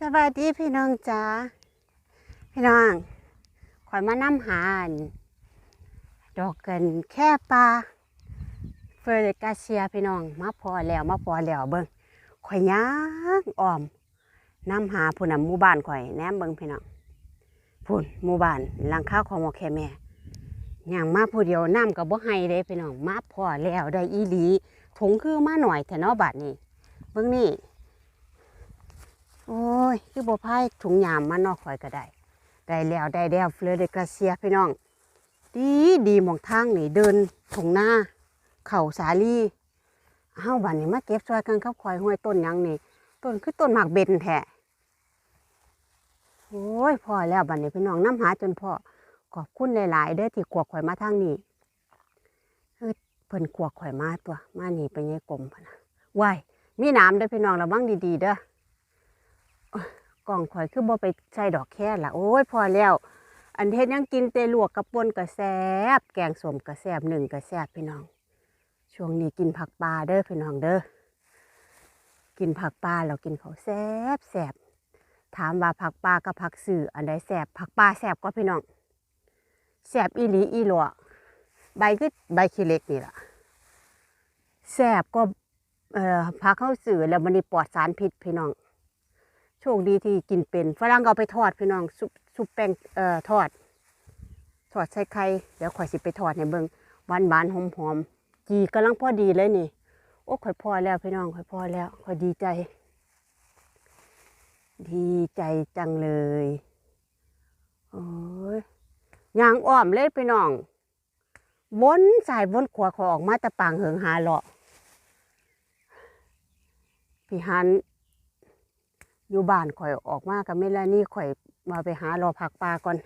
สวัสดีพี่น้องจ้าพี่น้องขอยมาน้ำหานดอกกันแค่ปลาเฟอร์เรกาเซียพี่น้องมาพอแล้วมาพอแล้วเบิ่งข่อยย่างอ้อมน้ำหาผู้นหมู่บ้านข่อยแนมเบิ่งพี่น้องพุ่นหมู่บ้านหลังข้าวของหมอแค่แม่ย่างมาผู้เดียวน้ำกับบ่ให้เด้พี่น้องมาพอแล้วได้อีหลีถุงคือมาหน่อยแต่นาะบาดนี้เบิ่งนี่ โอ้ย คือบ่พายถุงยามมานอกข่อยก็ได้ ได้แล้วได้แล้วเฟลอเดกราเซียพี่น้อง ดีดีมองทางนี่เดินถุงหน้า เข่าสาลีเอ้าบัดนี้มาเก็บซอยกันครับข่อยห้วยต้นยังนี่ ต้นคือต้นหมากเบนแท้โอ้ยพอแล้วบัดนี้พี่น้องน้ำหาจนพอขอบคุณหลายๆเด้อที่กวกข่อยมาทางนี้เฮ้ยเพิ่นกวกข่อยมาตัว มานี่ไปยังกลมพนะว้ายมีน้ำเด้อพี่น้องระวังดีๆเด้อ กล่องข่อยคือบ่ไปใส่ดอกแค่ละโอ้ยพอแล้ว อันเฮ็ดยังกินเตลวกกระปนกระแซบแกงสมกระแซบหนึ่งกระแซบพี่น้อง ช่วงนี้กินผักปลาเด้อพี่น้องเด้อกินผักปลาเรากินเขาแซบแซบถามว่าผักปลากับผักสื่ออันใดแซบผักปลาแซบก็พี่น้องแซบอีหลีอีหลวใบคือใบขี้เล็กนี่ล่ะแซบก็เอ่อผักเข้าสื่อแล้วมันนี่ปลอดสารพิษพี่น้อง ชคดีที่กินเป็นฝรั่งเอาไปทอดพี่น้องซุปซุปแป้งเอ่อทอด ทอดใส่ไข่เดี๋ยวข่อยสิไปทอดในเบิงหวานหวานหอมหอมจีกำลังพอดีเลยนี่โอ้ข่อยพอแล้วพี่น้องข่อยพอแล้วข่อยดีใจ ดีใจจังเลยโอ้ยยางอ้อมเลยพี่น้องวนสายวนขวาขอออกมาแตะปางเหิงหาเลาะพี่ฮัน อยู่บ้านข่อยออกมากับเมลานี่ข่อยมาไปหารอผักปลาก่อน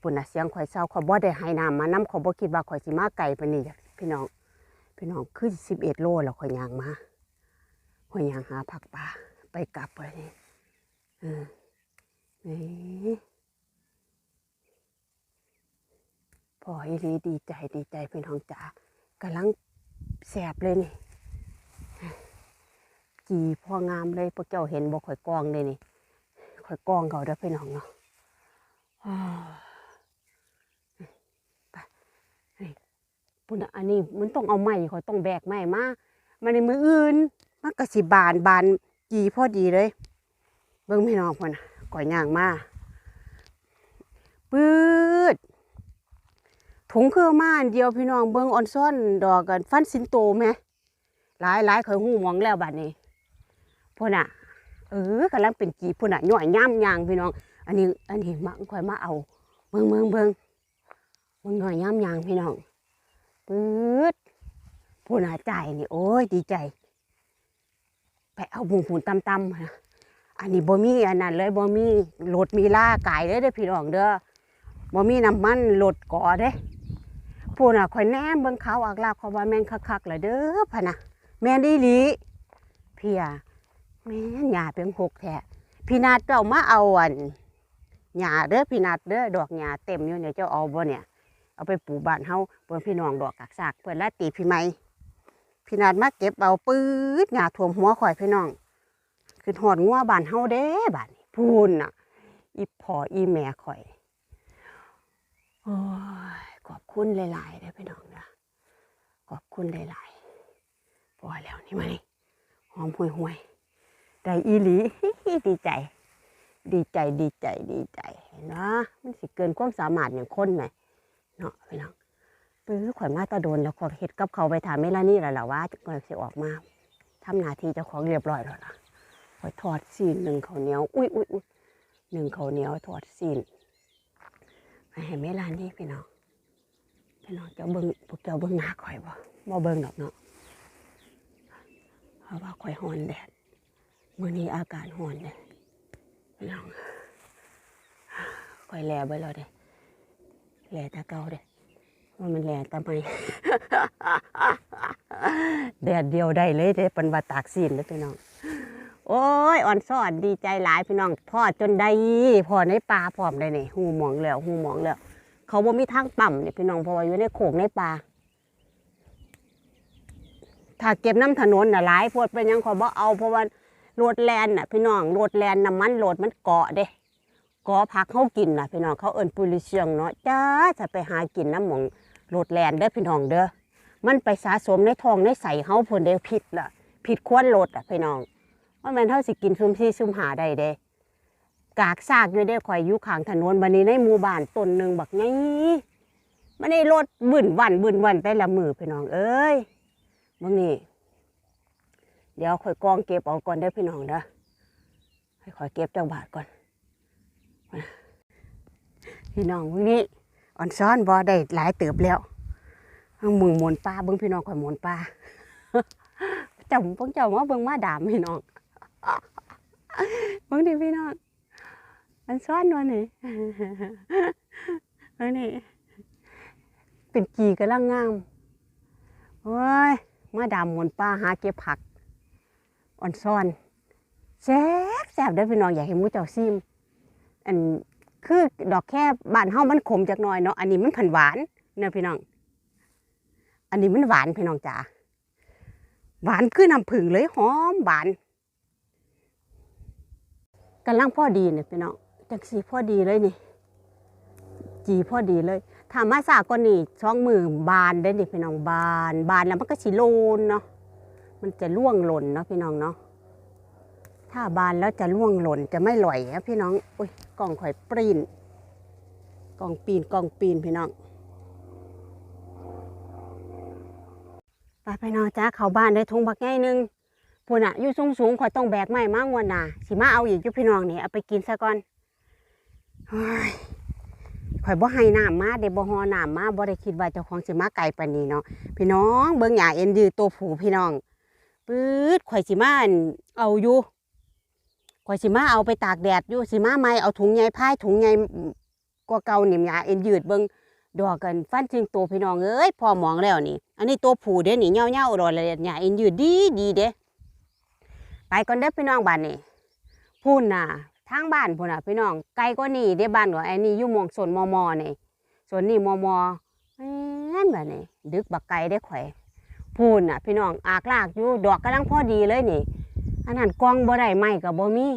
ปุ่นนะเสียงข่อยเศร้าข่อยบ่ได้ให้น้ำมาน้ำข่อยบ่คิดว่าข่อยสิมาไกลปานนี้พี่น้องพี่น้องคือสิบเอ็ดโลแล้วข่อยย่างมาข่อยย่างหาผักปลาไปกลับไปนี่เออนี่พออีหลีดีใจดีใจพี่น้องจ๋ากำลังแสบเลยนี่ จีพองามเลยพวกเจ้าเห็นบ่ข่อยกองเลยนี่ข่อยกองเขาเด้อพี่น้องเนาะไปนี่ปุ่นะอันนี้มันต้องเอาไม้ข่อยต้องแบกไม้มามาในมืออื่นมันก็สิบานบานจีพอดีเลย เบิ่งพี่น้องพ่นก่อยย่างมาปื๊ดถุงเครื่องมาอันเดียวพี่น้องเบิ่งออนซ่อนดอกกันฟันสินโตไหมหลายหลายข่อยหูมองแล้วบัดนี้ พุ่นอะเออกำลังเป็นจีพุ่นอะหน่อยย่ำยางพี่น้อง อันนี้อันนี้มาค่อยมาเอาเบิ่งเบิ่งเบิ่งเบิ่งหน่อยย่ำยางพี่น้องปื๊ดพุ่นอะใจนี่โอ้ยดีใจไปเอาบุงหุ่นตำตำนะอันนี้บ่มีอันนั้นเลยบ่มีรถมีล่ากายเลยเด้อพี่น้องเด้อบ่มีน้ำมันรถก่อเด้พุ่นอะข่อยแนมเบิ่งเขาอักลากเขาว่าแม่นคักๆเลยเด้อพะนะแม่นดีหลีเพีย แม่หญ้าเป็นหกแท้พี่นาดเจ้ามาเอาอันหญ้าเด้อพี่นาดเด้อดอกหญ้าเต็มอยู่เนี่ยเจ้าเอาบ่เนี่ย เอาไปปลูกบ้านเฮาเพิ่นพี่น้องดอกกักซากเพิ่นละตีพี่ใหม่พี่นาดมาเก็บเอาปื๊ดหญ้าท่วมหัวข่อยพี่น้อง คือหอดงัวบ้านเฮาเด้บ้านพูนน่ะ อีพออีแม่ข่อยโอ้ยขอบคุณหลายๆเด้อพี่น้องนะขอบคุณหลายๆพอแล้วนี่มานี่หอมห่วยๆ ได้อีหลีดีใจ ดีใจดีใจดีใจนะมันสิเกินความสามารถอย่างคนไหมเนาะพี่น้องปื้อข่อยมาตะโดนแล้วขอเฮ็ดกับเขาไปถามเมลานี่แล้วล่ะว่าก่อนสิออกมาทำหน้าที่เจ้าของเรียบร้อยแล้วล่ะข่อยทอดซีนหนึ่งเขาเหนียวอุ้ยอุ้ยอุ้ยหนึ่งเขาเหนียวทอดซีนไปให้เมลานี่พี่น้องพี่น้องเจ้าเบิ้งพวกเจ้าเบิ้งหน้าข่อยบ่บ่เบิ้งดอกเนาะเพราะว่าข่อยหอนแดด มื่อนี้อากาศร้อนเลยพี่น้องคอยแลไปแล้วเด้แลตาเก่าเด้ว่ามันแลตาไม่แดดเดียวได้เลยเด้เป็นว่าตากสินเลยพี่น้อง โอ้ยอ่อนซ่อนดีใจหลายพี่น้องพ่อจนได้พ่อในป่าพร้อมได้นี่หูหมองแล้วหูหมองแล้ว เขาบ่มีทางปั๊มเนี่ยพี่น้องเพราะว่าอยู่ในโขงในป่าถ้าเก็บน้ำถนนน่ะหลายโพดเป็นยังขอบ่เอาเพราะว่า โรดแลนน่ะพี่น้องโรดแลนน้ำมันโรดมันเกาะเด้เกาะพักเขากินน่ะพี่น้องเขาเอิ้นปุริเชียงเนาะจ้าจะไปหากินน้ำหมองโรดแลนเด้อพี่น้องเด้อมันไปสะสมในทองในใสเฮาพุ่นเด้อผิดล่ะผิดควรโรดอะพี่น้องว่าแม่นเฮาสิกินซุ่มซี่ซุ่มหาได้เด้กากซากอยู่ได้ข่อยอยู่ขางถนนบันนี้ในหมู่บ้านต้นหนึ่งบักไงมันได้รถบึนวันบึนวันไปละมือพี่น้องเอ้ยบางนี่ เดี๋ยวข่อยกองเก็บเอาก่อนได้อพี่น้องเด้อให้ข่อยเก็บจังบาทก่อน พี่น้องวันนี้อ่อนซ้อนบ่ได้หลายเติบแล้วเอามึงหมุนปลาเบิ่งพี่น้องข่อยหมุนปลาเจ้าเพิ่งเจ้ามาเบิ่งมาดามพี่น้องเบิ่งดิพี่น้องมันซ่อนวันนี้อันนี้เป็นกีกำลังงามโอ้ยมาดามหมุนป้าหาเก็บผัก อ่อนซ่อนแซ่บแซ่บเด้อพี่น้องอยากให้มูเจ้าซิมอันคือดอกแค่บานเฮามันขมจักหน่อยเนาะอันนี้มันผันหวานเนาะพี่น้อง อันนี้มันหวานพี่น้องจ๋าหวานคือน้ำผึ้งเลยหอมหวานกำลังพ่อดีเนี่ยพี่น้องจังสีพ่อดีเลยนี่ จีพ่อดีเลยถามมาสากกว่านี่ช่องมือบานได้นี่พี่น้องบาน บานแล้วมันก็สิโลนเนาะ มันจะล่วงหล่นเนาะพี่น้องเนาะถ้าบานแล้วจะล่วงหล่นจะไม่ลอยนะพี่น้องอุ้ยกล่องข่อยปรีนกล่องปีนกล่องปีนพี่น้องไปพี่น้องจ้าเข้าบ้านได้ทงบักง่ายหนึงพูนอะอยู่สูงสูงๆข่อยต้องแบกไม้มางวันน่ะสิมาเอาอีกอยู่พี่น้องนี่เอาไปกินซะก่อนเฮ้ข่อยบ่ให้น้ำมาเดบ่ฮอน้ำมาบ่ได้คิดว่าเจ้าของสิมาไกลปานนี้เนาะพี่น้องเบิ่งหญ้าเอ็นยืตัวผูพี่น้อง ปื๊ดข่อยสิมาเอาอยู่ข่อยสิมาเอาไปตากแดดอยู่สิมาใหม่เอาถุงใหญ่พายถุงใหญ่กว่าเก่านี่หญ้าเอ็นยืดเบิงดอกกันฟันจริงตัวพี่น้องเอ้ยพอมองแล้วนี่ อันนี้ตัวผูเด้นี่เหี่ยวๆรอเลยหญ้าเอ็นยืดดีดีเด้ไปก่อนเด้อพี่น้องบ้านนี่พูนน่ะทางบ้านพูนน่ะพี่น้องไกลก็นี่เด้บ้านของไอ้นี่ยู่มองส่วนมอมอนี่ส่วนนี่มอมอแม่นแบบนี้ดึกบักไกลได้อข่อย พูนน่ะ พี่น้องอากลากอยู่ดอกกำลังพอดีเลยนี่ อันนั้นกองบ่ได้ไม้กับบ่มี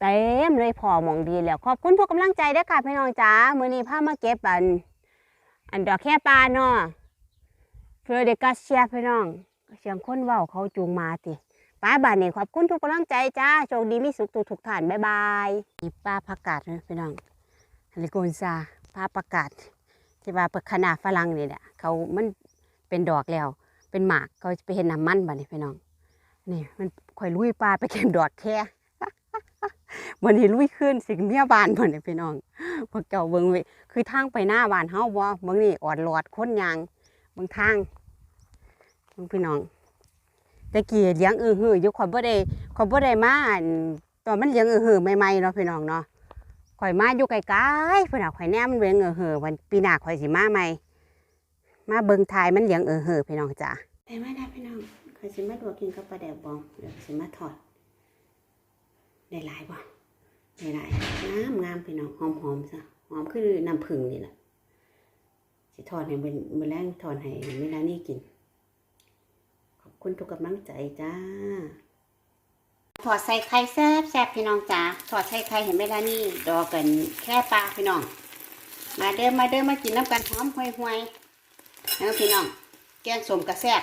เต็มเลยพอมองดีแล้ว ขอบคุณทุกกำลังใจด้อค่ะพี่น้องจ๋ามื้อนี้พามาเก็บอัน อันดอกแค่ปลาเนาะเพื่อเด็กกาเชียพี่น้องเสียงคนเว้าเขาจูงมาติป้าบานนี่ขอบคุณทุกกำลังใจจ้าโชคดีมีสุขทุกทุกท่านบ๊ายบายป้าประกาศนะพี่น้องฮันลิโกนซาป้าประกาศที่ว่าเปิดขนาดฝรั่งนี่แหละเขามัน เป็นดอกแล้ว เป็นหมากเขาจะไปเห็นน้ำมันบ้านี่พี่น้องนี่มันค่อยลุยปลาไปเก็บดอกแค่วันนี้ลุยขึ้นสิ่งเมียบานบ่นี่พี่น้องพวกเจ้าเบิ่งไว้คือทางไปหน้าบานเฮาบ่เบิ่งนี่ออดหลอดค้นยางเบิ่งทางเบิ่งพี่น้องตะกี้เลี้ยงอือหืออยู่ข่อยบ่ได้ข่อยบ่ได้มาอั่นตอนมันเลี้ยงอือหือใหม่ๆเนาะพี่น้องเนาะข่อยมาอยู่ไกลๆพุ่นน่ะข่อยแนมมันเลี้ยงอือหือวันปีหน้าข่อยสิมาใหม่ มาเบิ่งทายมันเลี้ยงอือหือพี่น้องจ้ะได้มาได้พี่น้องข่อยสิมาลวกกินกับปลาแดกบองเดี๋ยวสิมาทอดได้หลายบ่ได้หลายงามงามพี่น้องหอมๆซะหอมคือน้ำผึ้งนี่แหละสิทอดให้มื้อมื้อแรงทอดให้เวลานี้กิน ขอบคุณทุกกำลังใจจ้าถอดใส่ไข่แซ่บแซ่บพี่น้องจ้าถอดใส่ไข่เห็นไหมล่ะนี่ดอกกันแค่ปลาพี่น้อง มาเด้อมาเด้อมากินน้ำกันหอมห่วยๆ เด้อพี่น้อง แกงสมกระแซ่บ